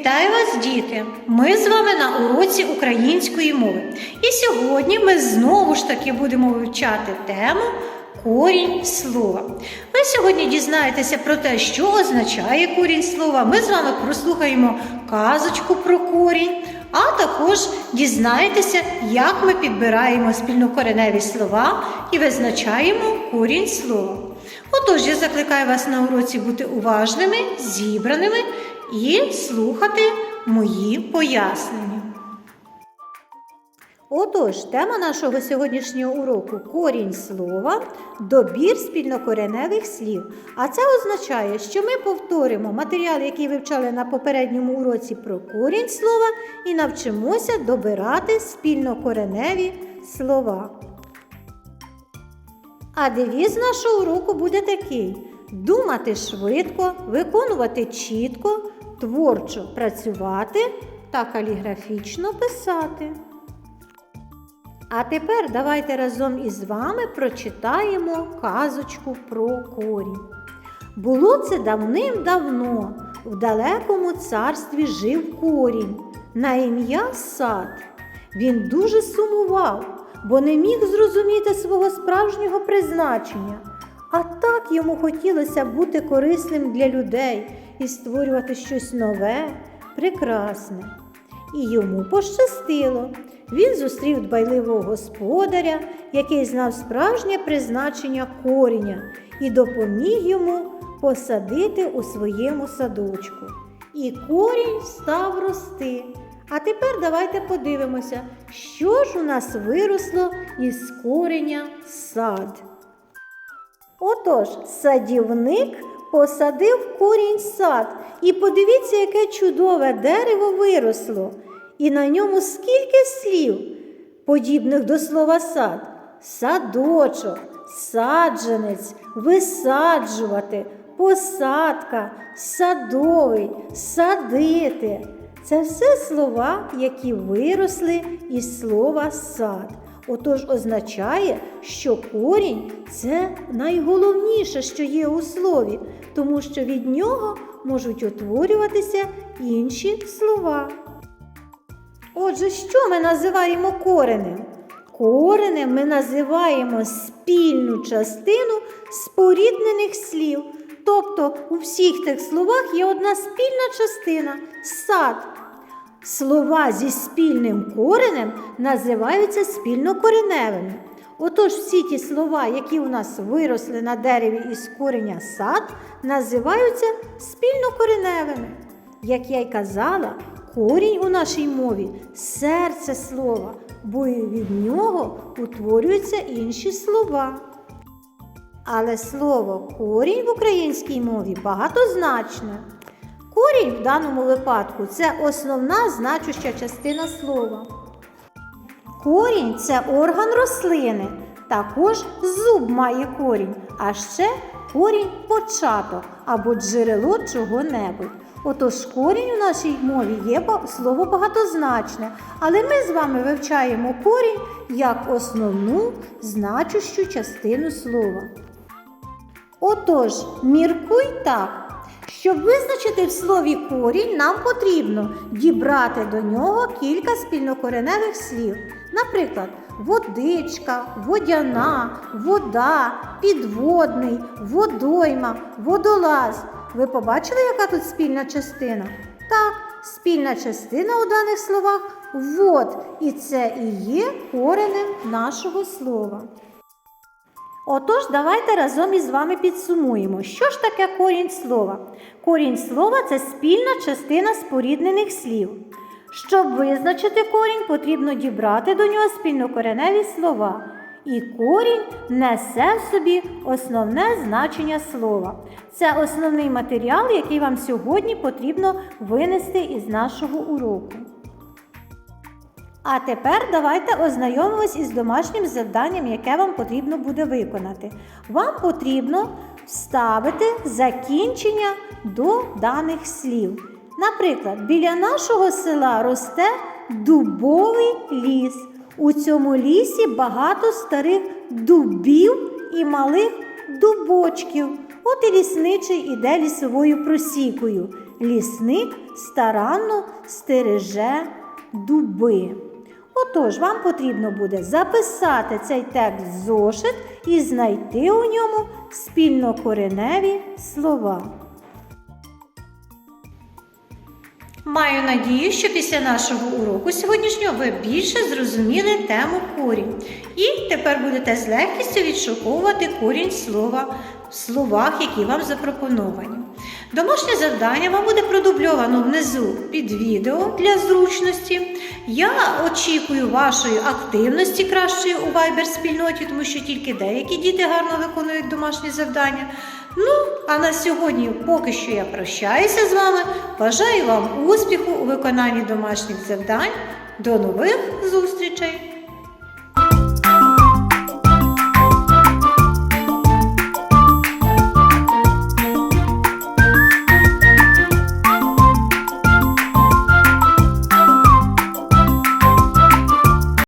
Вітаю вас, діти! Ми з вами на уроці української мови. І сьогодні ми знову ж таки будемо вивчати тему корінь слова. Ви сьогодні дізнаєтеся про те, що означає корінь слова. Ми з вами прослухаємо казочку про корінь, а також дізнаєтеся, як ми підбираємо спільнокореневі слова і визначаємо корінь слова. Отож, я закликаю вас на уроці бути уважними, зібраними і слухати мої пояснення. Отож, тема нашого сьогоднішнього уроку корінь слова, добір спільнокореневих слів. А це означає, що ми повторимо матеріал, який вивчали на попередньому уроці про корінь слова, і навчимося добирати спільнокореневі слова. А девіз нашого уроку буде такий: думати швидко, виконувати чітко, творчо працювати та каліграфічно писати. А тепер давайте разом із вами прочитаємо казочку про корінь. Було це давним-давно, в далекому царстві жив корінь на ім'я сад. Він дуже сумував, бо не міг зрозуміти свого справжнього призначення. А так йому хотілося бути корисним для людей і створювати щось нове, прекрасне. І йому пощастило. Він зустрів дбайливого господаря, який знав справжнє призначення коріння і допоміг йому посадити у своєму садочку. І корінь став рости. А тепер давайте подивимося, що ж у нас виросло із кореня сад. Отож, садівник посадив корінь сад, і подивіться, яке чудове дерево виросло. І на ньому скільки слів, подібних до слова сад, садочок, саджанець, висаджувати, посадка, садовий, садити. Це все слова, які виросли із слова сад. Отож означає, що корінь це найголовніше, що є у слові, тому що від нього можуть утворюватися інші слова. Отже, що ми називаємо коренем? Коренем ми називаємо спільну частину споріднених слів. Тобто у всіх тих словах є одна спільна частина сад. Слова зі спільним коренем називаються спільнокореневими. Отож, всі ті слова, які у нас виросли на дереві із кореня сад, називаються спільнокореневими. Як я й казала, корінь у нашій мові серце слова, бо від нього утворюються інші слова. Але слово корінь в українській мові багатозначне. Корінь в даному випадку це основна значуща частина слова. Корінь це орган рослини. Також зуб має корінь, а ще корінь початок або джерело чого-небудь. Отож корінь у нашій мові є слово багатозначне, але ми з вами вивчаємо корінь як основну значущу частину слова. Отож, міркуй так. Щоб визначити в слові корінь, нам потрібно дібрати до нього кілька спільнокореневих слів. Наприклад, водичка, водяна, вода, підводний, водойма, водолаз. Ви побачили, яка тут спільна частина? Так, спільна частина у даних словах вод. І це і є коренем нашого слова. Отож, давайте разом із вами підсумуємо, що ж таке корінь слова. Корінь слова це спільна частина споріднених слів. Щоб визначити корінь, потрібно дібрати до нього спільнокореневі слова. І корінь несе в собі основне значення слова. Це основний матеріал, який вам сьогодні потрібно винести із нашого уроку. А тепер давайте ознайомимось із домашнім завданням, яке вам потрібно буде виконати. Вам потрібно вставити закінчення до даних слів. Наприклад, біля нашого села росте дубовий ліс. У цьому лісі багато старих дубів і малих дубочків. От і лісничий іде лісовою просікою. лісник старанно стереже дуби. Отож, вам потрібно буде записати цей текст в зошит і знайти у ньому спільнокореневі слова. Маю надію, що після нашого уроку сьогоднішнього ви більше зрозуміли тему корінь. І тепер будете з легкістю відшуковувати корінь слова в словах, які вам запропоновані. Домашнє завдання вам буде продубльовано внизу під відео для зручності. Я очікую вашої активності кращої у Viber спільноті, тому що тільки деякі діти гарно виконують домашні завдання. Ну, а на сьогодні поки що я прощаюся з вами. Бажаю вам успіху у виконанні домашніх завдань. До нових зустрічей!